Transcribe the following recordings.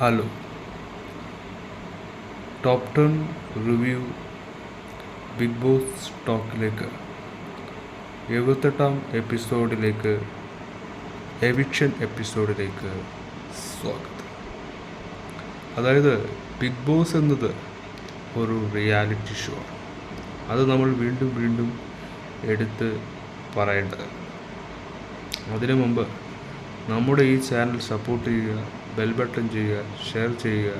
Hello top ten review Bigg Boss ടോക്കിലേക്ക് എഴുപത്തെട്ടാം എപ്പിസോഡിലേക്ക്. Eviction എപ്പിസോഡിലേക്ക് സ്വാഗതം. അതായത് ബിഗ് ബോസ് എന്നത് ഒരു റിയാലിറ്റി ഷോ ആണ്. അത് നമ്മൾ വീണ്ടും വീണ്ടും എടുത്ത് പറയേണ്ടതാണ്. അതിനു മുമ്പ് നമ്മുടെ ഈ ചാനൽ സപ്പോർട്ട് ചെയ്യുക ബെൽ ബട്ടൺ ചെയ്യുക ഷെയർ ചെയ്യുക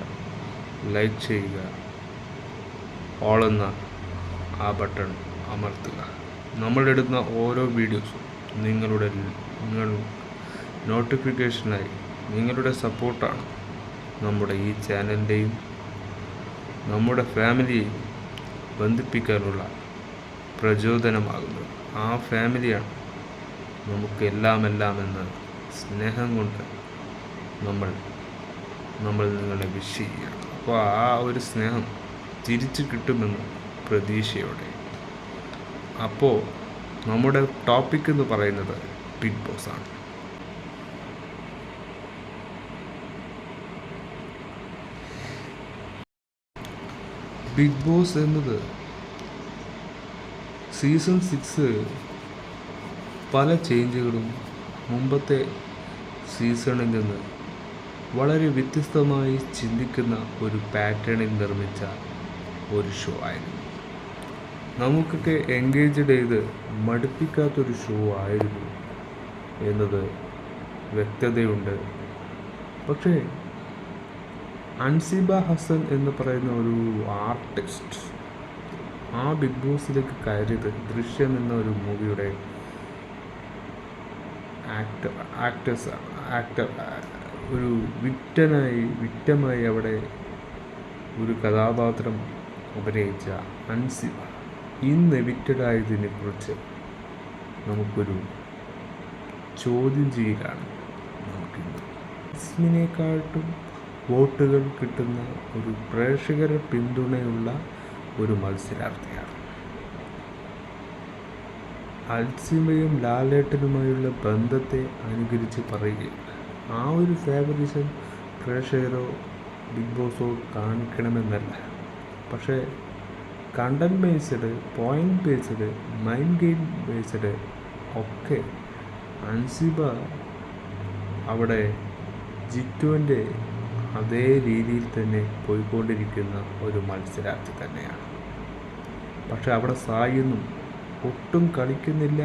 ലൈക്ക് ചെയ്യുക ഓൾ എന്ന ആ ബട്ടൺ അമർത്തുക. നമ്മളിടുന്ന ഓരോ വീഡിയോസും നിങ്ങളുടെ നിങ്ങൾ നോട്ടിഫിക്കേഷനായി നിങ്ങളുടെ സപ്പോർട്ടാണ് നമ്മുടെ ഈ ചാനലിന്റെയും നമ്മുടെ ഫാമിലിയെയും ബന്ധിപ്പിക്കാനുള്ള പ്രചോദനമാകുന്നത്. ആ ഫാമിലിയാണ് നമുക്ക് എന്ന് സ്നേഹം കൊണ്ട് നമ്മൾ നമ്മൾ നിങ്ങളെ വിഷ് ചെയ്യുകയാണ് അപ്പോൾ ആ ഒരു സ്നേഹം തിരിച്ചു കിട്ടുമെന്ന് പ്രതീക്ഷയോടെ. അപ്പോൾ നമ്മുടെ ടോപ്പിക് എന്ന് പറയുന്നത് ബിഗ് ബോസ് ആണ്. ബിഗ് ബോസ് എന്നത് സീസൺ സിക്സ് പല ചേഞ്ചുകളും മുമ്പത്തെ സീസണിൽ നിന്ന് വളരെ വ്യത്യസ്തമായി ചിന്തിക്കുന്ന ഒരു പാറ്റേണിൽ നിർമ്മിച്ച ഒരു ഷോ ആയിരുന്നു. നമുക്കൊക്കെ എൻഗേജ്ഡ് ചെയ്ത് മടുപ്പിക്കാത്തൊരു ഷോ ആയിരുന്നു എന്നത് വ്യക്തതയുണ്ട്. പക്ഷേ അൻസിബ ഹസൻ എന്ന് പറയുന്ന ഒരു ആർട്ടിസ്റ്റ് ആ ബിഗ് ബോസിലേക്ക് കയറിയത് ദൃശ്യം എന്ന ഒരു മൂവിയുടെ ആക്ടർ ആക്ടേഴ്സ് ആക്ടർ ഒരു വിറ്റനായി വിറ്റമായി അവിടെ ഒരു കഥാപാത്രം അഭിനയിച്ച അൻസിബ ഇന്ന് വിറ്റഡായതിനെ കുറിച്ച് നമുക്കൊരു ചോദ്യം ചെയ്യലാണ് നമുക്കിന്ന്. ഇസ്മിനെക്കാട്ടും വോട്ടുകൾ കിട്ടുന്ന ഒരു പ്രേക്ഷകര പിന്തുണയുള്ള ഒരു മത്സരാർത്ഥിയാണ്. അൽസിമയും ലാലേട്ടനുമായുള്ള ബന്ധത്തെ അനുകരിച്ച് പറയുകയാണ്. ആ ഒരു ഫേവറിസം പ്രേക്ഷകരോ ബിഗ് ബോസോ കാണിക്കണമെന്നല്ല. പക്ഷേ content based point based mind game based ഒക്കെ അൻസിബ അവിടെ ജിറ്റുവിന്റെ അതേ രീതിയിൽ തന്നെ പോയിക്കൊണ്ടിരിക്കുന്ന ഒരു മത്സരാർത്ഥി തന്നെയാണ്. പക്ഷെ അവിടെ സായൊന്നും ഒട്ടും കളിക്കുന്നില്ല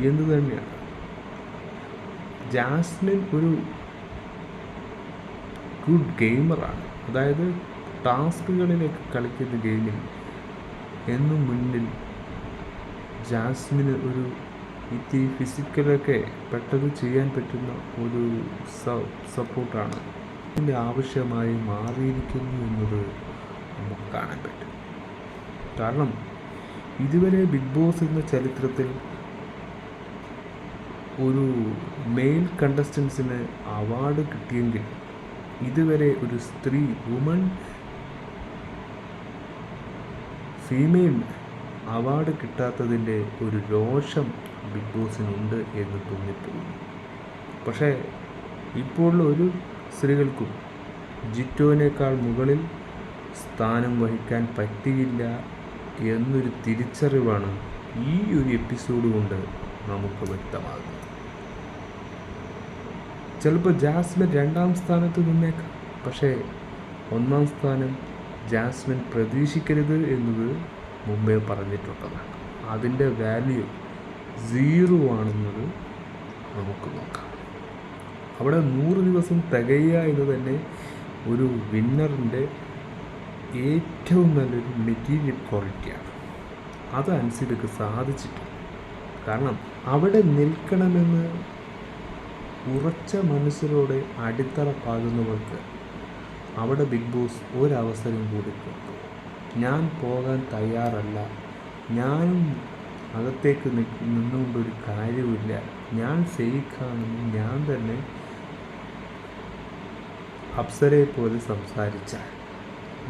എന്ന് തന്നെയാണ്. ജാസ്മിൻ ഒരു ഗുഡ് ഗെയിമറാണ് അതായത് ടാസ്കുകളിലേക്ക് കളിക്കുന്ന ഗെയിമിൽ എന്നും മുന്നിൽ ജാസ്മിന് ഒരു ഇത്തിരി ഫിസിക്കലൊക്കെ പെട്ടെന്ന് ചെയ്യാൻ പറ്റുന്ന ഒരു സപ്പോർട്ടാണ് ഇതിന്റെ ആവശ്യമായി മാറിയിരിക്കുന്നു എന്നത് നമുക്ക് കാണാൻ പറ്റും. കാരണം ഇതുവരെ ബിഗ് ബോസ് എന്ന ചരിത്രത്തിൽ ഒരു മെയിൽ കണ്ടസ്റ്റൻസിന് അവാർഡ് കിട്ടിയെങ്കിൽ ഇതുവരെ ഒരു സ്ത്രീ വുമൺ ഫീമെയിൽ അവാർഡ് കിട്ടാത്തതിന്റെ ഒരു രോഷം ബിഗ് ബോസിനുണ്ട് എന്ന് തോന്നിപ്പോകുന്നു പക്ഷേ ഇപ്പോൾ ഒരു സ്ത്രീകൾക്കും ജിറ്റോനേക്കാൾ മുകളിൽ സ്ഥാനം വഹിക്കാൻ പറ്റിയില്ല എന്നൊരു തിരിച്ചറിവാണ് ഈ ഒരു എപ്പിസോഡ് കൊണ്ട് നമുക്ക് വ്യക്തമാകുന്നത്. ചിലപ്പോൾ ജാസ്മിൻ രണ്ടാം സ്ഥാനത്ത് നിന്നേക്കാം. പക്ഷേ ഒന്നാം സ്ഥാനം ജാസ്മിൻ പ്രതീക്ഷിക്കരുത് എന്നത് മുമ്പേ പറഞ്ഞിട്ടുള്ളതാണ്. അതിന്റെ വാല്യൂ സീറോ ആണെന്നത് നമുക്ക് നോക്കാം. അവിടെ നൂറ് ദിവസം തികയുക എന്ന് തന്നെ ഒരു വിന്നറിന്റെ ഏറ്റവും നല്ലൊരു മെറ്റീരിയൽ ക്വാളിറ്റിയാണ് അത് സാധിച്ചിട്ടുണ്ട്. കാരണം അവിടെ നിൽക്കണമെന്ന് ഉറച്ച മനസ്സിലൂടെ അടിത്തറ പാകുന്നവർക്ക് അവിടെ ബിഗ് ബോസ് ഒരവസരം കൂടി കൊടുത്തു. ഞാൻ പോകാൻ തയ്യാറല്ല. ഞാനും അകത്തേക്ക് നിന്നുകൊണ്ടൊരു കാര്യമില്ല ഞാൻ സേഫാണെന്ന് ഞാൻ തന്നെ അപ്സരയെ പോലെ സംസാരിച്ചാൽ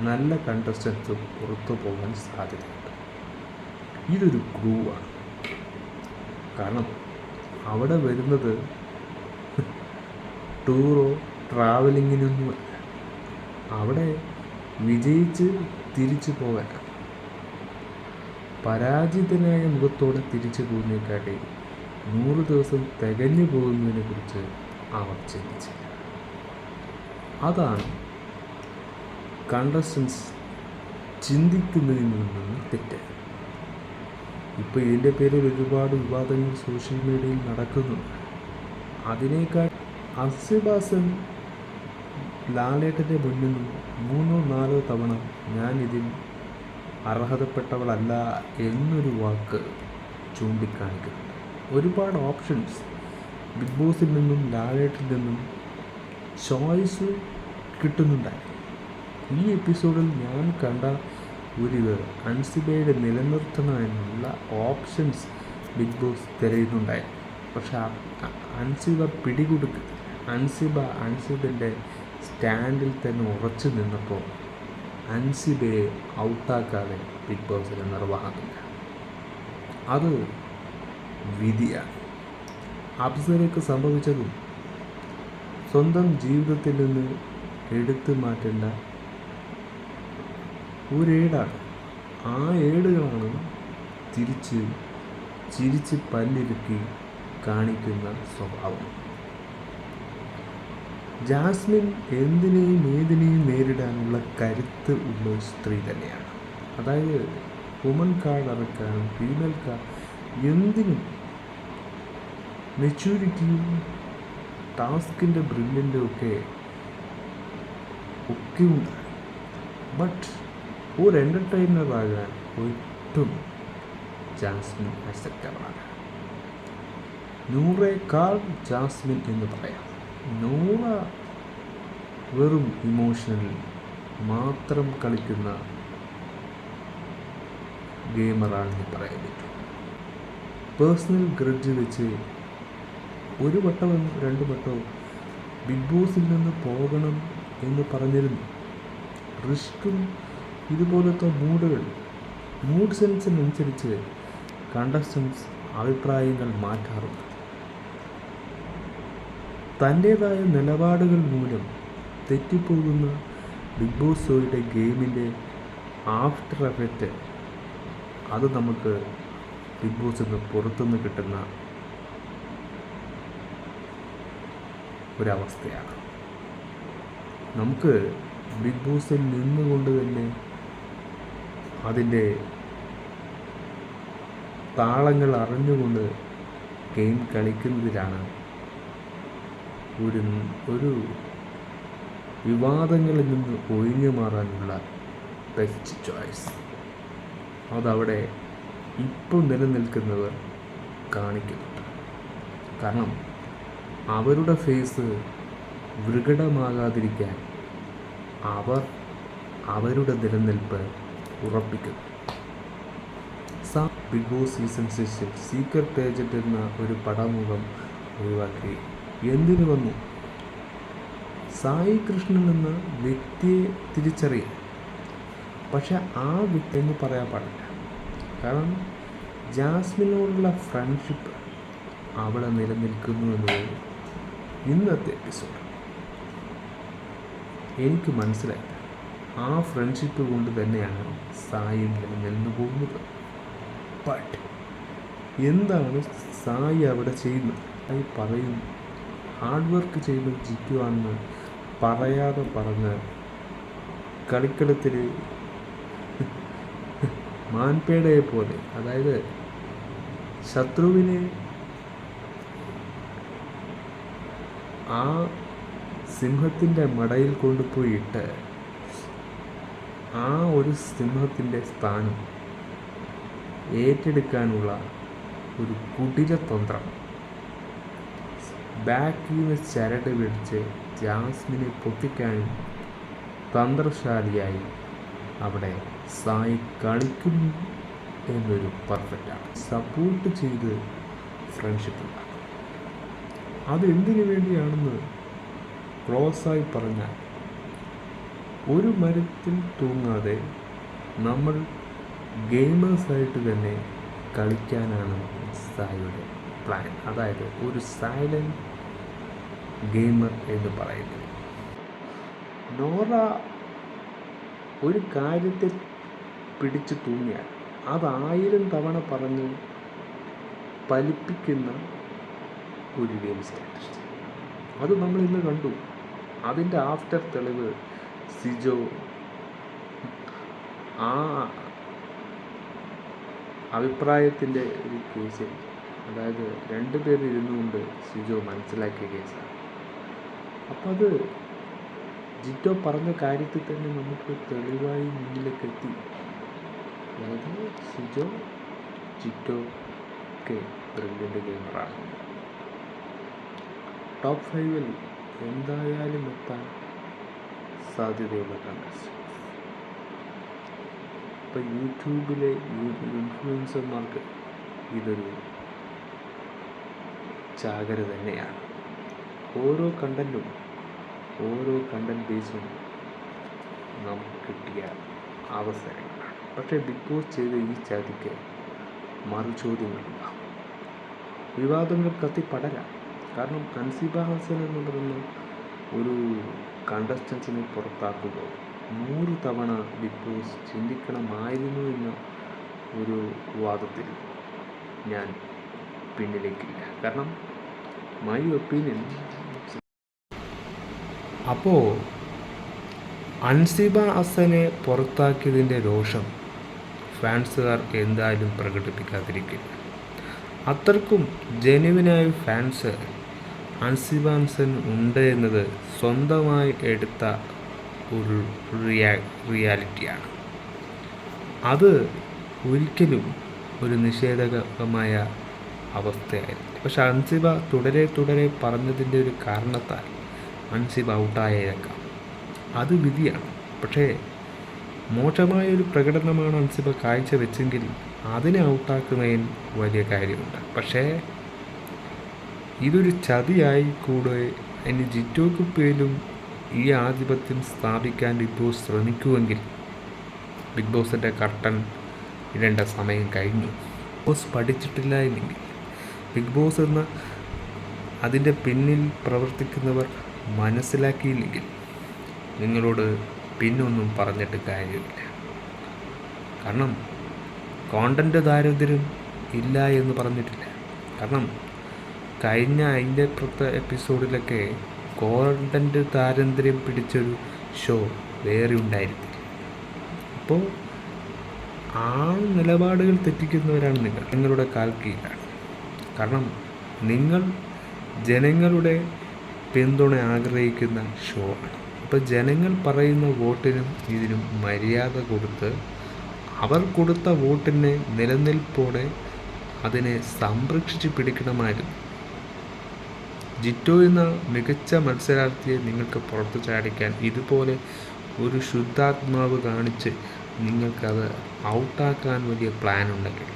നല്ല കണ്ടസ്റ്റൻസും പുറത്തു പോകാൻ സാധ്യതയുണ്ട്. ഇതൊരു ക്രൂ ആണ്. കാരണം അവിടെ വരുന്നത് ടൂറോ ട്രാവലിങ്ങിനൊന്നും അവിടെ വിജയിച്ച് തിരിച്ചു പോകാൻ. പരാജിതനായ മുഖത്തോടെ തിരിച്ചു പോകുന്നതിനെക്കാട്ടി നൂറ് ദിവസം തികഞ്ഞു പോകുന്നതിനെ കുറിച്ച് അവർ ചിന്തിച്ചില്ല. അതാണ് കണ്ടസ്റ്റൻസ് ചിന്തിക്കുന്നതിൽ നിന്നും തെറ്റ്. ഇപ്പോൾ ഇതിന്റെ പേരിൽ ഒരുപാട് വിവാദങ്ങൾ സോഷ്യൽ മീഡിയയിൽ നടക്കുന്നുണ്ട്. അതിനേക്കാൾ അസിബാസൻ ലാലേട്ടന്റെ മുന്നിൽ മൂന്നോ നാലോ തവണ ഞാൻ ഇതിൽ അർഹതപ്പെട്ടവളല്ല എന്നൊരു വാക്ക് ചൂണ്ടിക്കാണിക്കുന്നുണ്ട്. ഒരുപാട് ഓപ്ഷൻസ്. ബിഗ് ബോസിൽ നിന്നും ലാലേട്ടിൽ നിന്നും ചോയ്സ് കിട്ടുന്നുണ്ടായി ഈ എപ്പിസോഡിൽ ഞാൻ കണ്ട ഒരു അൻസിബയുടെ നിലനിർത്തണമെന്നുള്ള ഓപ്ഷൻസ് ബിഗ് ബോസ് തിരയുന്നുണ്ടായി പക്ഷെ അൻസിബ പിടികൊടുക്ക അൻസിബ അൻസിബിന്റെ സ്റ്റാൻഡിൽ തന്നെ ഉറച്ചു നിന്നപ്പോൾ അൻസിബയെ ഔട്ടാക്കാതെ ബിഗ് ബോസിന് നിർവാഹമില്ല അത് വിധിയാണ്. അബ്സരയ്ക്ക് സംഭവിച്ചതും സ്വന്തം ജീവിതത്തിൽ നിന്ന് എടുത്തു മാറ്റേണ്ട ഒരേടാണ്. ആ ഏടുകളാണ് തിരിച്ച് ചിരിച്ച് പല്ലിരുക്കി കാണിക്കുന്ന സ്വഭാവം. ജാസ്മിൻ എന്തിനേയും ഏതിനേയും നേരിടാനുള്ള കരുത്ത് ഉള്ള ഒരു സ്ത്രീ തന്നെയാണ്. അതായത് വുമൺ കാർഡ് ഇറക്കാനും ഫീമെയിൽ കാർഡ് എന്തിനും മെച്യൂരിറ്റിയും ടാസ്കിന്റെ ബ്രില്യന്റും ഒക്കെ ഒക്കെ ഉണ്ട് ബട്ട് ഒരു എന്റർടൈനർ ആകാൻ ഒട്ടും ജാസ്മിൻ അക്സെപ്റ്റബിളാണ് നൂറേക്കാൾ ജാസ്മിൻ എന്ന് പറയാം. നൂറ വെറും ഇമോഷണൽ മാത്രം കളിക്കുന്ന ഗെയിമറാണെന്ന് പറയാൻ പറ്റും. പേഴ്സണൽ ഗ്രഡ്ജ് വെച്ച് ഒരു വട്ടവും രണ്ട് വട്ടവും ബിഗ് ബോസിൽ നിന്ന് പോകണം എന്ന് പറഞ്ഞിരുന്നു. റിസ്ക്കും ഇതുപോലത്തെ മൂഡുകൾ മൂഡ് സെൻസിനനുസരിച്ച് കണ്ടസ്റ്റൻസ് അഭിപ്രായങ്ങൾ മാറ്റാറുണ്ട്. തന്റേതായ നിലപാടുകൾ മൂലം തെറ്റിപ്പോകുന്ന ബിഗ് ബോസ് ഷോയുടെ ഗെയിമിന്റെ ആഫ്റ്റർ എഫക്റ്റ് അത് നമുക്ക് ബിഗ് ബോസിൽ നിന്ന് പുറത്തുനിന്ന് കിട്ടുന്ന ഒരവസ്ഥയാണ്. നമുക്ക് ബിഗ് ബോസിൽ നിന്നുകൊണ്ട് തന്നെ അതിന്റെ താളങ്ങൾ അറിഞ്ഞുകൊണ്ട് ഗെയിം കളിക്കുന്നതിലാണ് ഒരു ഒരു വിവാദങ്ങളിൽ നിന്ന് ഒഴിഞ്ഞു മാറാനുള്ള ബെസ്റ്റ് ചോയ്സ് അതവിടെ ഇപ്പോൾ നിലനിൽക്കുന്നവർ കാണിക്കുന്നുണ്ട്. കാരണം അവരുടെ ഫേസ് വികടമാകാതിരിക്കാൻ അവർ അവരുടെ നിലനിൽപ്പ് ഉറപ്പിക്കുന്നു. സാ ബിഗ് ബോസ് സീസൺ സിക്സിൽ സീക്രട്ട് ഏജന്റ് എന്ന ഒരു പടമുഖം ഒഴിവാക്കി. എന്തിനു വന്നു? സായി കൃഷ്ണൻ എന്ന വ്യക്തിയെ തിരിച്ചറിയാം. പക്ഷെ ആ വ്യക്തി എന്ന് പറയാൻ പാടില്ല. കാരണം ജാസ്മിനോടുള്ള ഫ്രണ്ട്ഷിപ്പ് അവിടെ നിലനിൽക്കുന്നു എന്നുള്ളത് ഇന്നത്തെ എപ്പിസോഡ്. എനിക്ക് മനസ്സിലായി. ആ ഫ്രണ്ട്ഷിപ്പ് കൊണ്ട് തന്നെയാണ് സായി നിലനിന്നു പോകുന്നത്. ബട്ട് എന്താണ് സായി അവിടെ ചെയ്യുന്നത്? സായി പറയുന്നു ഹാർഡ് വർക്ക് ചെയ്യുന്നത് ജിക്കുവാണെന്ന് പറയാതെ പറഞ്ഞ് കളിക്കളത്തിൽ മാൻപേടയെ പോലെ അതായത് ശത്രുവിനെ ആ സിംഹത്തിന്റെ മടയിൽ കൊണ്ടുപോയിട്ട് ആ ഒരു സിംഹത്തിന്റെ സ്ഥാനം ഏറ്റെടുക്കാനുള്ള ഒരു കുടിരതന്ത്രം ബാക്കിൽ നിന്ന് ചരട് പിടിച്ച് ജാസ്മിനെ പൊട്ടിക്കാനും തന്ത്രശാലിയായി അവിടെ സായി കളിക്കുന്നു എന്നൊരു പെർഫെക്റ്റാണ് സപ്പോർട്ട് ചെയ്ത് ഫ്രണ്ട്ഷിപ്പ് ഉണ്ടാക്കും. അതെന്തിനു വേണ്ടിയാണെന്ന് ക്ലോസായി പറഞ്ഞാൽ ഒരു മരത്തിൽ തൂങ്ങാതെ നമ്മൾ ഗെയിമേഴ്സായിട്ട് തന്നെ കളിക്കാനാണ് സായിയുടെ പ്ലാൻ അതായത് ഒരു സൈലന്റ് ഗെയിമർ എന്ന് പറയുന്നത്. നോറ ഒരു കാര്യത്തെ പിടിച്ചു തൂങ്ങിയാൽ അതായിരം തവണ പറഞ്ഞ് പലിപ്പിക്കുന്ന ഒരു ഗെയിം സ്ട്രാറ്റജി അത് നമ്മൾ ഇന്ന് കണ്ടു. അതിന്റെ ആഫ്റ്റർ തെളിവ് സിജോ ആ അഭിപ്രായത്തിന്റെ ഒരു കേസിൽ അതായത് രണ്ട് ഇരുന്നുകൊണ്ട് സിജോ മനസ്സിലാക്കിയ കേസാണ്. അപ്പം അത് ജിറ്റോ പറഞ്ഞ കാര്യത്തിൽ തന്നെ നമുക്ക് തെളിവായി മുന്നിലേക്ക് എത്തി. അതായത് സിജോ ജിറ്റോ ഒക്കെ ബ്രില്യന്റ് ഗെയിമറാണ്. ടോപ്പ് ഫൈവിൽ എന്തായാലും എത്താൻ സാധ്യതയുള്ള കണ്ടസ്റ്റ് ഇപ്പം യൂട്യൂബിലെ ഇൻഫ്ലുവൻസർമാർക്ക് ഇതൊരു ചാകര തന്നെയാണ്. ഓരോ കണ്ടന്റും ഓരോ കണ്ടന്റ് ബേസും നമുക്ക് കിട്ടിയ അവസരങ്ങളാണ്. പക്ഷേ ബിഗ് ബോസ് ചെയ്ത ഈ ചതിക്ക് മറുചോദ്യങ്ങളില്ല വിവാദങ്ങൾ കത്തിപ്പടരാം. കാരണം കൻസീബ ഹസൻ എന്ന് പറയുന്ന ഒരു കണ്ടസ്റ്റൻസിനെ പുറത്താക്കുക നൂറ് തവണ ബിഗ് ബോസ് ചിന്തിക്കണമായിരുന്നു എന്ന ഒരു വാദത്തിൽ ഞാൻ പിന്നിലേക്കില്ല. കാരണം മൈ ഒപ്പീനിയൻ അപ്പോൾ അൻസിബ അസനെ പുറത്താക്കിയതിന്റെ രോഷം ഫാൻസുകാർ എന്തായാലും പ്രകടിപ്പിക്കാതിരിക്കില്ല. അത്രക്കും ജനുവിനായി ഫാൻസ് അൻസിബ ഹസൻ ഉണ്ട് എന്നത് സ്വന്തമായി എടുത്ത ഒരു റിയാ റിയാലിറ്റിയാണ്. അത് ഒരിക്കലും ഒരു നിഷേധകമായ അവസ്ഥയായിരുന്നു പക്ഷെ അൻസിബ തുടരെ തുടരെ പറഞ്ഞതിന്റെ ഒരു കാരണത്താൽ അൻസിബ ഔട്ടായേക്കാം. അത് വിധിയാണ്. പക്ഷേ മോശമായ ഒരു പ്രകടനമാണ് അൻസിബ കാഴ്ചവെച്ചെങ്കിൽ അതിനെ ഔട്ടാക്കുന്നതിൽ വലിയ കാര്യമുണ്ട്. പക്ഷേ ഇതൊരു ചതിയായി കൂടെ ഇനി ജിറ്റോക്ക് പേരും ഈ ആധിപത്യം സ്ഥാപിക്കാൻ ബിഗ് ബോസ് ശ്രമിക്കുമെങ്കിൽ ബിഗ് ബോസിന്റെ കർട്ടൻ ഇടേണ്ട സമയം കഴിഞ്ഞു. ബോസ് പഠിച്ചിട്ടില്ല എന്നെങ്കിൽ ബിഗ് ബോസ് എന്ന അതിന്റെ പിന്നിൽ പ്രവർത്തിക്കുന്നവർ മനസ്സിലാക്കിയില്ലെങ്കിൽ നിങ്ങളോട് പിന്നൊന്നും പറഞ്ഞിട്ട് കാര്യമില്ല. കാരണം കോണ്ടന്റ് ദാരിദ്ര്യം ഇല്ല എന്ന് പറഞ്ഞിട്ടില്ല. കാരണം കഴിഞ്ഞ അതിന്റെ പുറത്തെ എപ്പിസോഡിലൊക്കെ കോണ്ടന്റ് ദാരിദ്ര്യം പിടിച്ചൊരു ഷോ വേറെ ഉണ്ടായിരുന്നില്ല. അപ്പോൾ ആ നിലപാടുകൾ തെറ്റിക്കുന്നവരാണ് നിങ്ങൾ. നിങ്ങളുടെ കാൽക്കീഴാണ്. കാരണം നിങ്ങൾ ജനങ്ങളുടെ പിന്തുണ ആഗ്രഹിക്കുന്ന ഷോ ആണ്. അപ്പോൾ ജനങ്ങൾ പറയുന്ന വോട്ടിനും ഇതിനും മര്യാദ കൊടുത്ത് അവർ കൊടുത്ത വോട്ടിനെ നിലനിൽപ്പോടെ അതിനെ സംരക്ഷിച്ച് പിടിക്കണമായിരുന്നു. ജിറ്റോ എന്ന മികച്ച മത്സരാർത്ഥിയെ നിങ്ങൾക്ക് പുറത്തു ചാടിക്കാൻ ഇതുപോലെ ഒരു ശുദ്ധാത്മാവ് കാണിച്ച് നിങ്ങൾക്കത് ഔട്ടാക്കാൻ വലിയ പ്ലാൻ ഉണ്ടെങ്കിൽ.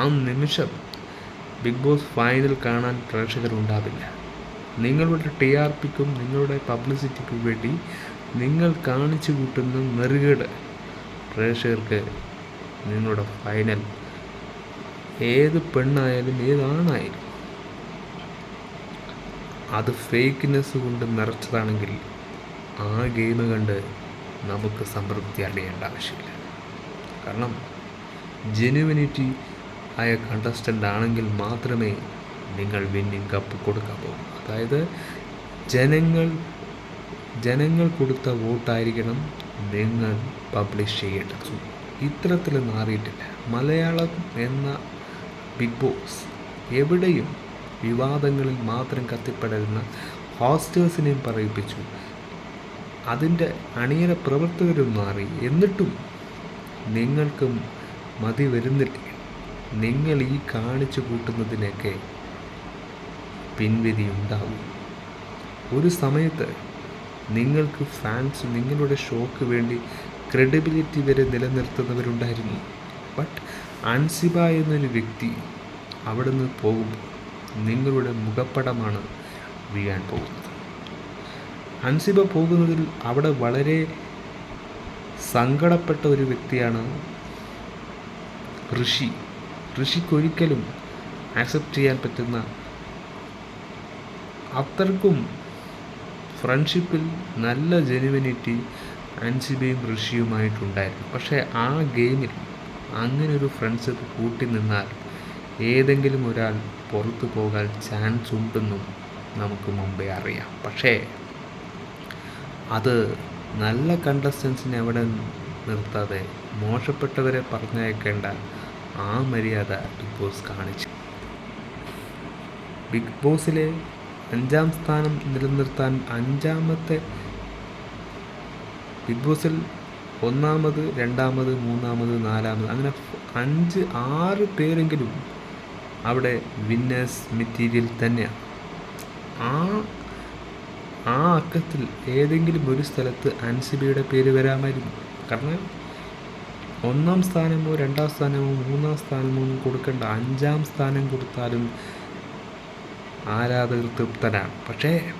ആ നിമിഷം ബിഗ് ബോസ് ഫൈനൽ കാണാൻ പ്രേക്ഷകരുണ്ടാവില്ല. നിങ്ങളുടെ ടി ആർ പിക്കും നിങ്ങളുടെ പബ്ലിസിറ്റിക്കും വേണ്ടി നിങ്ങൾ കാണിച്ചു കൂട്ടുന്ന നെറുകേട്. പ്രേക്ഷകർക്ക് നിങ്ങളുടെ ഫൈനൽ. ഏത് പെണ്ണായാലും ഏതാണായാലും. അത് ഫേക്ക്നെസ് കൊണ്ട് നിറച്ചതാണെങ്കിൽ ആ ഗെയിം കണ്ട് നമുക്ക് സംതൃപ്തി അറിയേണ്ട ആവശ്യമില്ല. കാരണം ജെനുവിനിറ്റി ആയ കണ്ടസ്റ്റന്റ് ആണെങ്കിൽ മാത്രമേ നിങ്ങൾ വിന്നിങ് കപ്പ് കൊടുക്കാൻ പോകും അതായത് ജനങ്ങൾ ജനങ്ങൾ കൊടുത്ത വോട്ടായിരിക്കണം നിങ്ങൾ പബ്ലിഷ് ചെയ്യേണ്ടത്. ഇത്തരത്തിൽ മാറിയിട്ടില്ല. മലയാളം എന്ന ബിഗ് ബോസ് എവിടെയും വിവാദങ്ങളിൽ മാത്രം കത്തിപ്പെടരുന്ന ഹോസ്റ്റേഴ്സിനെയും പറയിപ്പിച്ചു. അതിന്റെ അണിയറ പ്രവർത്തകരും മാറി. എന്നിട്ടും നിങ്ങൾക്കും മതി വരുന്നില്ല? നിങ്ങൾ ഈ കാണിച്ചു കൂട്ടുന്നതിനൊക്കെ പിൻവിധി ഉണ്ടാകും ഒരു സമയത്ത് നിങ്ങൾക്ക് ഫാൻസ് നിങ്ങളുടെ ഷോക്ക് വേണ്ടി ക്രെഡിബിലിറ്റി വരെ നിലനിർത്തുന്നവരുണ്ടായിരുന്നു. ബട്ട് അൻസിബ എന്നൊരു വ്യക്തി അവിടെ നിന്ന് പോകുമ്പോൾ നിങ്ങളുടെ മുഖപ്പടമാണ് വീഴാൻ പോകുന്നത്. അൻസിബ പോകുന്നതിൽ അവിടെ വളരെ സങ്കടപ്പെട്ട ഒരു വ്യക്തിയാണ് ഋഷി. ഋഷിക്കൊരിക്കലും ആക്സെപ്റ്റ് ചെയ്യാൻ പറ്റുന്ന അത്രക്കും ഫ്രണ്ട്ഷിപ്പിൽ നല്ല ജെനുവിനിറ്റി അൻസിബയും ഋഷിയുമായിട്ടുണ്ടായിരുന്നു. പക്ഷേ ആ ഗെയിമിൽ അങ്ങനെ ഒരു ഫ്രണ്ട്ഷിപ്പ് കൂട്ടി നിന്നാൽ ഏതെങ്കിലും ഒരാൾ പുറത്തു പോകാൻ ചാൻസ് ഉണ്ടെന്നും നമുക്ക് മുമ്പേ അറിയാം. പക്ഷേ അത് നല്ല കണ്ടസ്റ്റൻസിനെ അവിടെ നിർത്താതെ മോശപ്പെട്ടവരെ പറഞ്ഞയക്കേണ്ട ആ മര്യാദ ബിഗ് ബോസ് കാണിച്ചു. ബിഗ് ബോസിലെ അഞ്ചാം സ്ഥാനം നിലനിർത്താൻ അഞ്ചാമത്തെ ബിഗ് ബോസിൽ ഒന്നാമത് രണ്ടാമത് മൂന്നാമത് നാലാമത് അങ്ങനെ അഞ്ച് ആറ് പേരെങ്കിലും അവിടെ വിന്നേഴ്സ് മെറ്റീരിയൽ തന്നെയാണ് ആ ആ അക്കത്തിൽ ഏതെങ്കിലും ഒരു സ്ഥലത്ത് അൻസിബിയുടെ പേര് വരാമായിരുന്നു. കാരണം ഒന്നാം സ്ഥാനമോ രണ്ടാം സ്ഥാനമോ മൂന്നാം സ്ഥാനമോ കൊടുക്കേണ്ട. അഞ്ചാം സ്ഥാനം കൊടുത്താലും ആരാധകർ തൃപ്തനാണ്. പക്ഷേ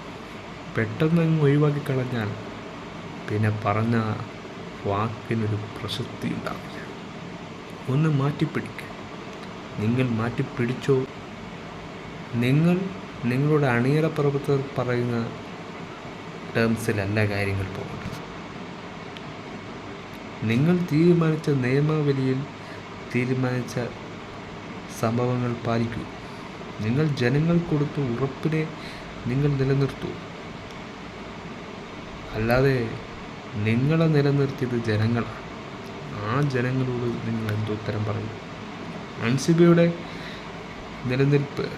പെട്ടെന്ന് അങ്ങ് ഒഴിവാക്കി കളഞ്ഞാൽ പിന്നെ പറഞ്ഞ വാക്കിനൊരു പ്രസക്തി ഉണ്ടാവില്ല. ഒന്ന് മാറ്റിപ്പിടിക്കുക നിങ്ങൾ മാറ്റിപ്പിടിച്ചോ? നിങ്ങൾ നിങ്ങളുടെ അണിയറ പ്രവർത്തകർ പറയുന്ന ടേംസിലല്ല കാര്യങ്ങൾ പോകേണ്ടത്. നിങ്ങൾ തീരുമാനിച്ച നിയമാവലിയിൽ തീരുമാനിച്ച സംഭവങ്ങൾ പാലിക്കൂ. നിങ്ങൾ ജനങ്ങൾ കൊടുത്ത ഉറപ്പിനെ നിങ്ങൾ നിലനിർത്തൂ. അല്ലാതെ നിങ്ങളെ നിലനിർത്തിയത് ജനങ്ങളാണ്. ആ ജനങ്ങളോട് നിങ്ങൾ എന്തോ ഉത്തരം പറയും. അൻസിബയുടെ നിലനിൽപ്പ്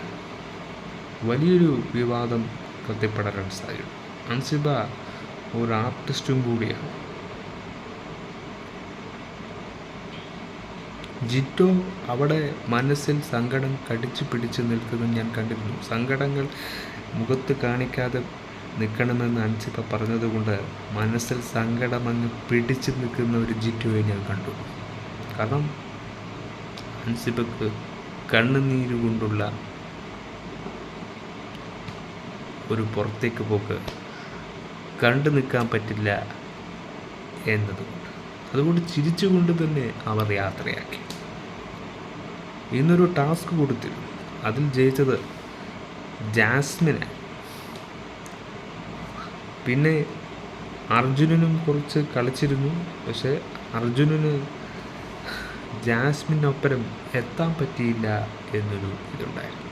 വലിയൊരു വിവാദം കത്തിപ്പെടാൻ സാധ്യത അൻസിബ ഒരു ആർട്ടിസ്റ്റും കൂടിയാണ്. ജിറ്റോ അവിടെ മനസ്സിൽ സങ്കടം കടിച്ചു പിടിച്ച് നിൽക്കുന്നത് ഞാൻ കണ്ടിരുന്നു. സങ്കടങ്ങൾ മുഖത്ത് കാണിക്കാതെ നിൽക്കണമെന്ന് അൻസിബ പറഞ്ഞതുകൊണ്ട് മനസ്സിൽ സങ്കടം അങ്ങ് പിടിച്ചു നിൽക്കുന്ന ഒരു ജിറ്റോയെ ഞാൻ കണ്ടു. കാരണം അനുസിപ്പക്ക് കണ്ണുനീര് കൊണ്ടുള്ള ഒരു പുറത്തേക്ക് പോക്ക് കണ്ടു നിൽക്കാൻ പറ്റില്ല എന്നതുകൊണ്ട്. അതുകൊണ്ട് ചിരിച്ചുകൊണ്ട് തന്നെ അവർ യാത്രയാക്കി. ഇന്നൊരു ടാസ്ക് കൊടുത്തിരുന്നു. അതിൽ ജയിച്ചത് ജാസ്മിന്. പിന്നെ അർജുനനും കുറച്ച് കളിച്ചിരുന്നു. പക്ഷേ അർജുനന് ജാസ്മിനൊപ്പരം എത്താൻ പറ്റിയില്ല എന്നൊരു ഇതുണ്ടായിരുന്നു.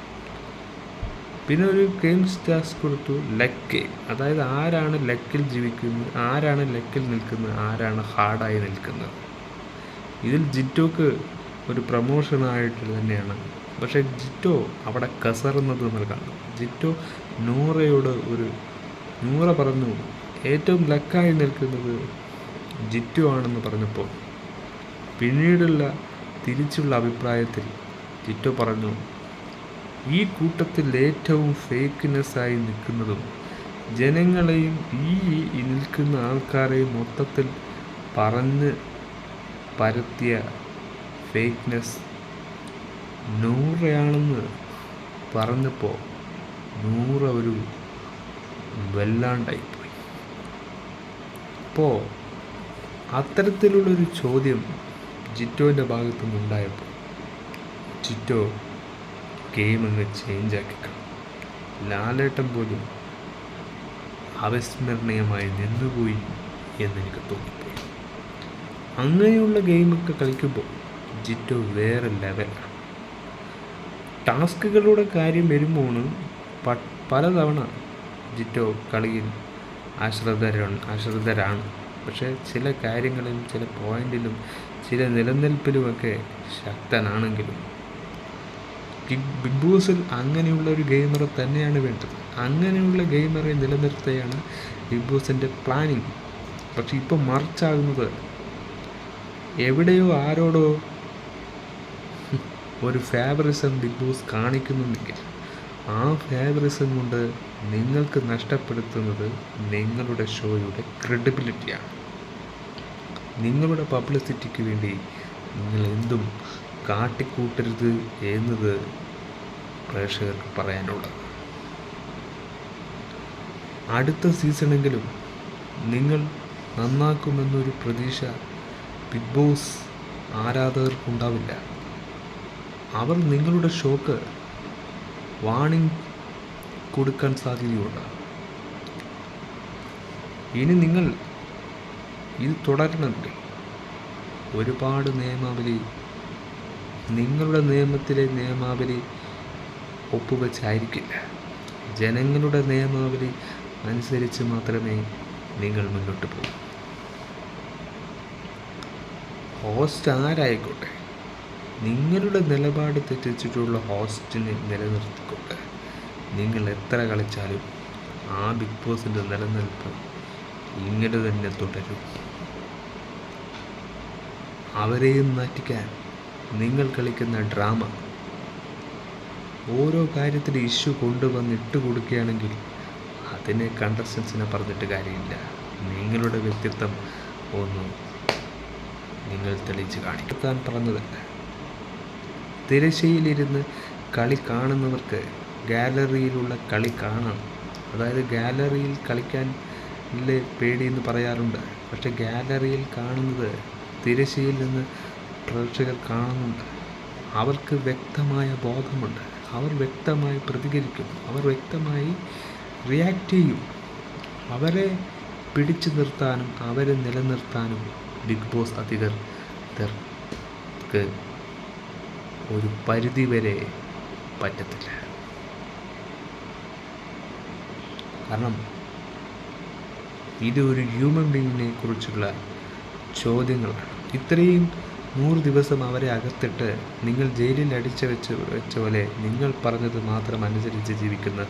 പിന്നെ ഒരു ഗെയിംസ് ടാസ്ക് കൊടുത്തു ലക്ക് അതായത് ആരാണ് ലക്കിൽ ജീവിക്കുന്നത് ആരാണ് ലക്കിൽ നിൽക്കുന്നത് ആരാണ് ഹാർഡായി നിൽക്കുന്നത്. ഇതിൽ ജിറ്റോക്ക് ഒരു പ്രമോഷനായിട്ട് തന്നെയാണ്. പക്ഷേ ജിറ്റോ അവിടെ കസറുന്നത് നമ്മൾ കാണാം. ജിറ്റോ നൂറയോട് ഒരു നൂറ പറഞ്ഞു ഏറ്റവും ലക്കായി നിൽക്കുന്നത് ജിറ്റു ആണെന്ന് പറഞ്ഞപ്പോൾ. പിന്നീടുള്ള തിരിച്ചുള്ള അഭിപ്രായത്തിൽ ജിറ്റോ പറഞ്ഞു ഈ കൂട്ടത്തിൽ ഏറ്റവും ഫേക്ക്നെസ്സായി നിൽക്കുന്നതും ജനങ്ങളെയും ഈ നിൽക്കുന്ന ആൾക്കാരെയും മൊത്തത്തിൽ പറഞ്ഞ് പരത്തിയ ഫേക്ക്നെസ് നൂറയാണെന്ന് പറഞ്ഞപ്പോൾ നൂറ ഒരു വല്ലാണ്ടായിപ്പോയി. അപ്പോൾ അത്തരത്തിലുള്ളൊരു ചോദ്യം ജിറ്റോന്റെ ഭാഗത്തു നിന്നുണ്ടായപ്പോൾ ജിറ്റോ ഗെയിം അങ്ങ് ആക്കിക്കണം. ലാലേട്ടൻ പോലും അവിസ്മരണീയമായി നിന്നുപോയി എന്നെനിക്ക് തോന്നിപ്പോയി. അങ്ങനെയുള്ള ഗെയിമൊക്കെ കളിക്കുമ്പോൾ ജിറ്റോ വേറെ ലെവൽ ടാസ്കുകളുടെ കാര്യം വരുമ്പോൾ പലതവണ ജിറ്റോ കളിയിൽ ആശ്രിതരാണ് ആശ്രിതരാണ്. പക്ഷേ ചില കാര്യങ്ങളിലും ചില പോയിന്റിലും ചില നിലനിൽപ്പിലുമൊക്കെ ശക്തനാണെങ്കിലും ബിഗ് ബിഗ് ബോസിൽ അങ്ങനെയുള്ള ഒരു ഗെയിമറെ തന്നെയാണ് വേണ്ടത്. അങ്ങനെയുള്ള ഗെയിമറെ നിലനിർത്തുകയാണ് ബിഗ് ബോസിന്റെ പ്ലാനിങ് പക്ഷെ ഇപ്പോൾ മറിച്ചാകുന്നത് എവിടെയോ ആരോടോ ഒരു ഫേവറിസം ബിഗ് ബോസ് കാണിക്കുന്നുണ്ടെങ്കിൽ ആ ഫേവറിസം കൊണ്ട് നിങ്ങൾക്ക് നഷ്ടപ്പെടുത്തുന്നത് നിങ്ങളുടെ ഷോയുടെ ക്രെഡിബിലിറ്റിയാണ് നിങ്ങളുടെ പബ്ലിസിറ്റിക്ക് വേണ്ടി നിങ്ങൾ എന്തും കാട്ടിക്കൂട്ടരുത് എന്നത് പ്രേക്ഷകർക്ക് പറയാനുള്ളത്. അടുത്ത സീസണെങ്കിലും നിങ്ങൾ നന്നാക്കുമെന്നൊരു പ്രതീക്ഷ ബിഗ് ബോസ് ആരാധകർക്കുണ്ടാവില്ല. അവർ നിങ്ങളുടെ ഷോക്ക് വാണിംഗ് കൊടുക്കാൻ സാധ്യതയുണ്ട്. ഇനി നിങ്ങൾ ഇത് തുടരണമെങ്കിൽ ഒരുപാട് നിയമാവലി നിങ്ങളുടെ നിയമത്തിലെ നിയമാവലി ഒപ്പുവെച്ചായിരിക്കില്ല. ജനങ്ങളുടെ നിയമാവലി അനുസരിച്ച് മാത്രമേ നിങ്ങൾ മുന്നോട്ട് പോകൂ. ഹോസ്റ്റ് ആരായിക്കോട്ടെ? നിങ്ങളുടെ നിലപാട് തെറ്റിച്ചിട്ടുള്ള ഹോസ്റ്റിനെ നിലനിർത്തിക്കൊണ്ട് നിങ്ങൾ എത്ര കളിച്ചാലും ആ ബിഗ് ബോസിന്റെ നിലനിൽപ്പ് ഇങ്ങനെ തന്നെ തുടരും. അവരെയും മാറ്റിക്കാൻ നിങ്ങൾ കളിക്കുന്ന ഡ്രാമ ഓരോ കാര്യത്തിലും ഇഷ്യൂ കൊണ്ടുവന്ന് ഇട്ട് കൊടുക്കുകയാണെങ്കിൽ അതിനെ കണ്ടസ്റ്റൻസിനെ പറഞ്ഞിട്ട് കാര്യമില്ല. നിങ്ങളുടെ വ്യക്തിത്വം ഒന്ന് നിങ്ങൾ തെളിയിച്ച് കാണിക്കാൻ പറഞ്ഞതല്ല തിരശ്ശയിലിരുന്ന് കളി കാണുന്നവർക്ക് ഗാലറിയിലുള്ള കളി കാണാം. അതായത് ഗാലറിയിൽ കളിക്കാൻ പേടി പേടിയെന്ന് പറയാറുണ്ട്. പക്ഷേ ഗാലറിയിൽ കാണുന്നത് തിരശ്ശയിൽ നിന്ന് പ്രേക്ഷകർ കാണുന്നുണ്ട്. അവർക്ക് വ്യക്തമായ ബോധമുണ്ട്. അവർ വ്യക്തമായി പ്രതികരിക്കും അവർ വ്യക്തമായി റിയാക്റ്റ് ചെയ്യും. അവരെ പിടിച്ചു നിർത്താനും അവരെ നിലനിർത്താനും ബിഗ് ബോസ് അധികൃതർക്ക് ഒരു പരിധി വരെ പറ്റത്തില്ല. കാരണം ഇത് ഒരു ഹ്യൂമൻ ബീങ്ങിനെ കുറിച്ചുള്ള ചോദ്യങ്ങളാണ്. ഇത്രയും നൂറ് ദിവസം അവരെ അകത്തിട്ട് നിങ്ങൾ ജയിലിൽ അടിച്ചു വെച്ച് വെച്ച പോലെ നിങ്ങൾ പറഞ്ഞത് മാത്രം അനുസരിച്ച് ജീവിക്കുന്ന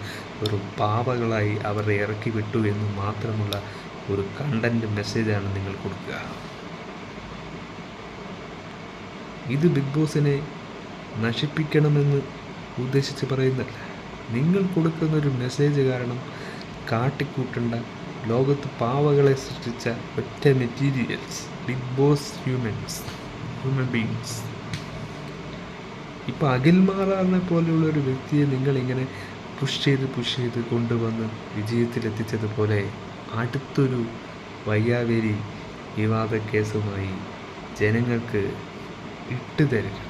ഒരു പാവകളായി അവരെ ഇറക്കി വിട്ടു എന്ന് മാത്രമുള്ള ഒരു കണ്ടന്റ് മെസ്സേജാണ് നിങ്ങൾ കൊടുക്കുക. ഇത് ബിഗ് ബോസിനെ നശിപ്പിക്കണമെന്ന് ഉദ്ദേശിച്ച് പറയുന്നല്ല. നിങ്ങൾ കൊടുക്കുന്ന ഒരു മെസ്സേജ് കാരണം കാട്ടിക്കൂട്ടേണ്ട ലോകത്ത് പാവകളെ സൃഷ്ടിച്ച ഒറ്റ materials Bigg Boss humans human beings ഇപ്പോൾ അഖിൽ മാറാറിനെ പോലെയുള്ള ഒരു വ്യക്തിയെ നിങ്ങളിങ്ങനെ പുഷ് ചെയ്ത് പുഷ് ചെയ്ത് കൊണ്ടുവന്ന് വിജയത്തിലെത്തിച്ചതുപോലെ അടുത്തൊരു വയ്യാവേരി വിവാദ കേസുമായി ജനങ്ങൾക്ക് ഇട്ട് തരരുത്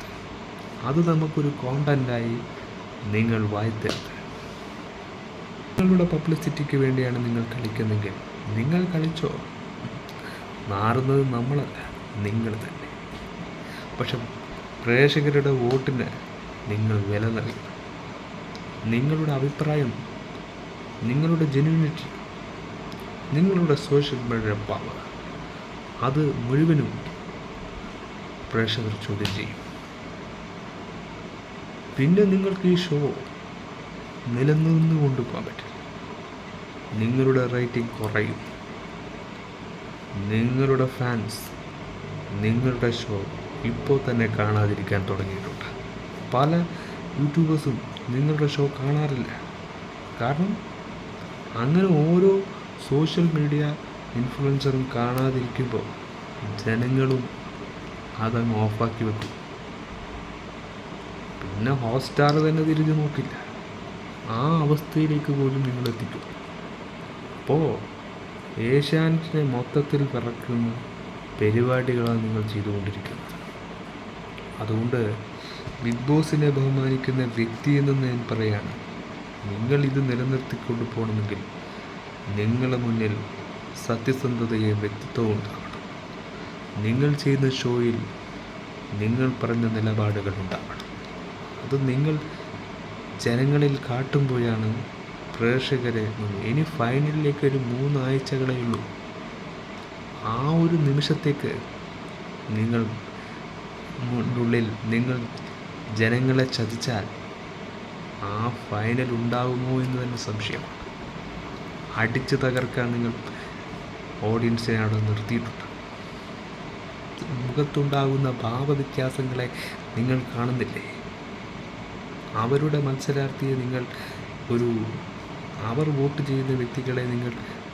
അത് നമുക്കൊരു കോണ്ടന്റായി നിങ്ങൾ വായിത്തരുത്. നിങ്ങളുടെ പബ്ലിസിറ്റിക്ക് വേണ്ടിയാണ് നിങ്ങൾ കളിക്കുന്നെങ്കിൽ നിങ്ങൾ കളിച്ചോ? മാറുന്നത് നമ്മളല്ല നിങ്ങൾ തന്നെ. പക്ഷെ പ്രേക്ഷകരുടെ വോട്ടിന് നിങ്ങൾ വില നൽകണം. നിങ്ങളുടെ അഭിപ്രായം നിങ്ങളുടെ ജെന്യൂനിറ്റി നിങ്ങളുടെ സോഷ്യൽ മീഡിയ പവർ അത് മുഴുവനും പ്രേക്ഷകർ ചോദ്യം ചെയ്യും. പിന്നെ നിങ്ങൾക്ക് ഈ ഷോ നിലനിന്ന് കൊണ്ടുപോകാൻ പറ്റില്ല. നിങ്ങളുടെ റേറ്റിംഗ് കുറയും. നിങ്ങളുടെ ഫാൻസ് നിങ്ങളുടെ ഷോ ഇപ്പോൾ തന്നെ കാണാതിരിക്കാൻ തുടങ്ങിയിട്ടുണ്ട്. പല യൂട്യൂബേഴ്സും നിങ്ങളുടെ ഷോ കാണാറില്ല. കാരണം അങ്ങനെ ഓരോ സോഷ്യൽ മീഡിയ ഇൻഫ്ലുവൻസറും കാണാതിരിക്കുമ്പോൾ ജനങ്ങളും അതങ്ങ് ഓഫാക്കി വെക്കും. പിന്നെ ഹോട്ട്സ്റ്റാർ തന്നെ തിരിഞ്ഞു നോക്കില്ല. ആ അവസ്ഥയിലേക്ക് പോലും നിങ്ങൾ എത്തിക്കും. അപ്പോൾ ഏഷ്യാനെറ്റിനെ മൊത്തത്തിൽ പിറക്കുന്ന പരിപാടികളാണ് നിങ്ങൾ ചെയ്തുകൊണ്ടിരിക്കുന്നത്. അതുകൊണ്ട് ബിഗ് ബോസിനെ ബഹുമാനിക്കുന്ന വ്യക്തി എന്ന് ഞാൻ പറയാണ് നിങ്ങൾ ഇത് നിലനിർത്തിക്കൊണ്ട് പോകണമെങ്കിൽ നിങ്ങളുടെ മുന്നിൽ സത്യസന്ധതയും വ്യക്തിത്വവും ഉണ്ടാവണം നിങ്ങൾ ചെയ്യുന്ന ഷോയിൽ നിങ്ങൾ പറഞ്ഞ നിലപാടുകൾ ഉണ്ടാവണം അത് നിങ്ങൾ ജനങ്ങളിൽ കാട്ടുമ്പോഴാണ് പ്രേക്ഷകരെ ഇനി ഫൈനലിലേക്ക് ഒരു മൂന്നാഴ്ചകളേ ഉള്ളൂ. ആ ഒരു നിമിഷത്തേക്ക് നിങ്ങൾ ഉള്ളിൽ നിങ്ങൾ ജനങ്ങളെ ചതിച്ചാൽ ആ ഫൈനൽ ഉണ്ടാകുമോ എന്ന് തന്നെ സംശയമാണ് അടിച്ചു തകർക്കാൻ നിങ്ങൾ ഓഡിയൻസിനെ അവിടെ നിർത്തിയിട്ടുണ്ട്. മുഖത്തുണ്ടാകുന്ന ഭാവവ്യത്യാസങ്ങളെ നിങ്ങൾ കാണുന്നില്ലേ? അവരുടെ മത്സരാർത്ഥിയെ നിങ്ങൾ ഒരു അവർ വോട്ട് ചെയ്യുന്ന വ്യക്തികളെ നിങ്ങൾ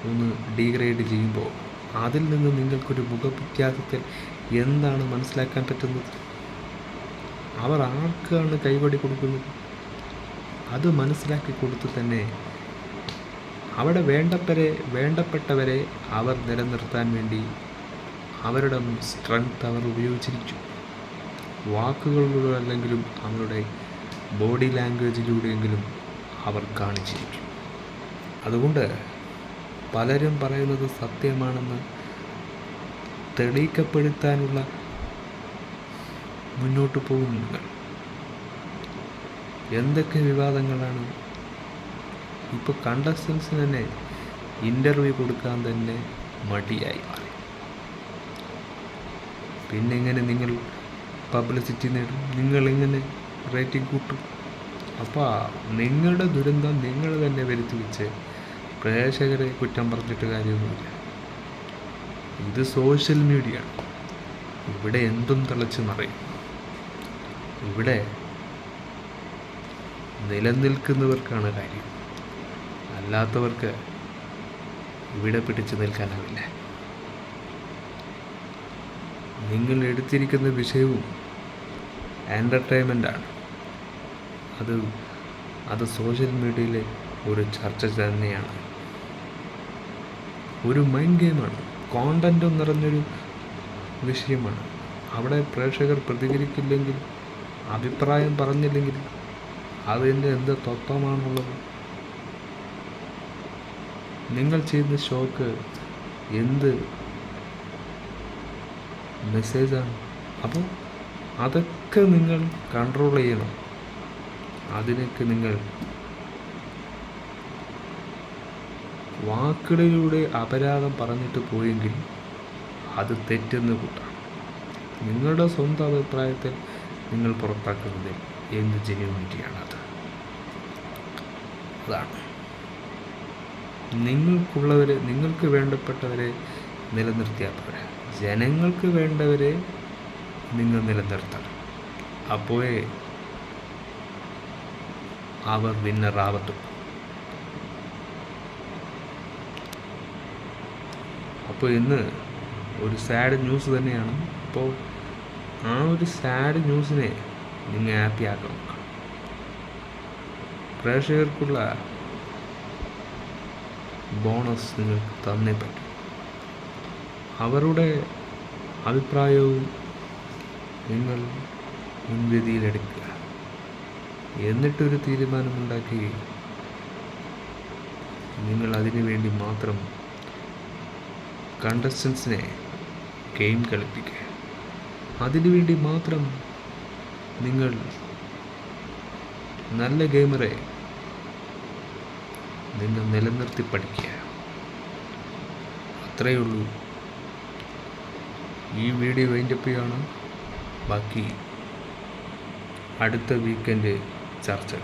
ഒന്ന് ഡീഗ്രേഡ് ചെയ്യുമ്പോൾ അതിൽ നിന്ന് നിങ്ങൾക്കൊരു മുഖവ്യത്യാസത്തിൽ എന്താണ് മനസ്സിലാക്കാൻ പറ്റുന്നത്? അവർ ആർക്കാണ് കൈവടി കൊടുക്കുന്നത്? അത് മനസ്സിലാക്കി കൊടുത്ത് തന്നെ അവിടെ വേണ്ടവരെ വേണ്ടപ്പെട്ടവരെ അവർ നിലനിർത്താൻ വേണ്ടി അവരുടെ സ്ട്രെങ്ത് അവർ ഉപയോഗിച്ചിരിക്കും വാക്കുകളിലൂടെ അല്ലെങ്കിലും അവരുടെ ബോഡി ലാംഗ്വേജിലൂടെയെങ്കിലും അവർ കാണിച്ചിരിക്കും. അതുകൊണ്ട് പലരും പറയുന്നത് സത്യമാണെന്ന് തെളിയിക്കപ്പെടുത്താനുള്ള മുന്നോട്ട് പോകും നിങ്ങൾ. എന്തൊക്കെ വിവാദങ്ങളാണ്? ഇപ്പോൾ കണ്ടസ്റ്റൻസിന് തന്നെ ഇന്റർവ്യൂ കൊടുക്കാൻ തന്നെ മടിയായി മാറി. പിന്നെങ്ങനെ നിങ്ങൾ പബ്ലിസിറ്റി നേടും? നിങ്ങളിങ്ങനെ റേറ്റിംഗ് കൂട്ടും. അപ്പോൾ നിങ്ങളുടെ ദുരന്തം നിങ്ങൾ തന്നെ വരുത്തി വെച്ച്. പ്രേക്ഷകരെ കുറ്റം പറഞ്ഞിട്ട് കാര്യമൊന്നുമില്ല. ഇത് സോഷ്യൽ മീഡിയ ആണ് ഇവിടെ എന്തും തിളച്ച് മറിയും ഇവിടെ നിലനിൽക്കുന്നവർക്കാണ് കാര്യം. അല്ലാത്തവർക്ക് ഇവിടെ പിടിച്ചു നിൽക്കാനാവില്ല. നിങ്ങൾ എടുത്തിരിക്കുന്ന വിഷയവും എന്റർടൈൻമെന്റാണ് അത് അത് സോഷ്യൽ മീഡിയയിലെ ഒരു ചർച്ച തന്നെയാണ്. ഒരു മൈൻഡ് ഗെയിമാണ് കോണ്ടന്റും നിറഞ്ഞൊരു വിഷയമാണ്. അവിടെ പ്രേക്ഷകർ പ്രതികരിക്കില്ലെങ്കിൽ അഭിപ്രായം പറഞ്ഞില്ലെങ്കിൽ അതിന്റെ എന്ത് തത്വമാണുള്ളത്? നിങ്ങൾ ചെയ്യുന്ന ഷോക്ക് എന്ത് മെസ്സേജാണ് അപ്പോൾ അതൊക്കെ നിങ്ങൾ കൺട്രോൾ ചെയ്യണം. അതിനൊക്കെ നിങ്ങൾ വാക്കുകളിലൂടെ അപരാധം പറഞ്ഞിട്ട് പോയെങ്കിൽ അത് തെറ്റെന്ന് കൂട്ടാം. നിങ്ങളുടെ സ്വന്തം അഭിപ്രായത്തെ നിങ്ങൾ പുറത്താക്കുന്നത് എന്ത് ജെന്യൂണിറ്റിയാണത് അതാണ്. നിങ്ങൾക്കുള്ളവരെ നിങ്ങൾക്ക് വേണ്ടപ്പെട്ടവരെ നിലനിർത്തിയാൽ പോരാ ജനങ്ങൾക്ക് വേണ്ടവരെ നിങ്ങൾ നിലനിർത്തണം. അപ്പോഴേ അവർ വിന്നറാവത്തും. അപ്പോൾ ഇന്ന് ഒരു സാഡ് ന്യൂസ് തന്നെയാണ്. അപ്പോൾ ആ ഒരു സാഡ് ന്യൂസിനെ നിങ്ങൾ ഹാപ്പി ആക്കണം പ്രേക്ഷകർക്കുള്ള ബോണസ് നിങ്ങൾക്ക് തന്നേ പറ്റും. അവരുടെ അഭിപ്രായവും നിങ്ങൾ മുൻവിധിയിലെടുക്കുക എന്നിട്ടൊരു തീരുമാനമുണ്ടാക്കി. നിങ്ങൾ അതിനു വേണ്ടി മാത്രം കണ്ടസ്റ്റൻസിനെ ഗെയിം കളിപ്പിക്കുക. അതിനുവേണ്ടി മാത്രം നിങ്ങൾ നല്ല ഗെയിമറെ നിങ്ങൾ നിലനിർത്തി പഠിക്കുക. അത്രയേ ഉള്ളൂ. ഈ വീഡിയോ വൈൻഡപ്പ് ചെയ്യാണ്. ബാക്കി അടുത്ത വീക്കെൻഡ് ചർച്ച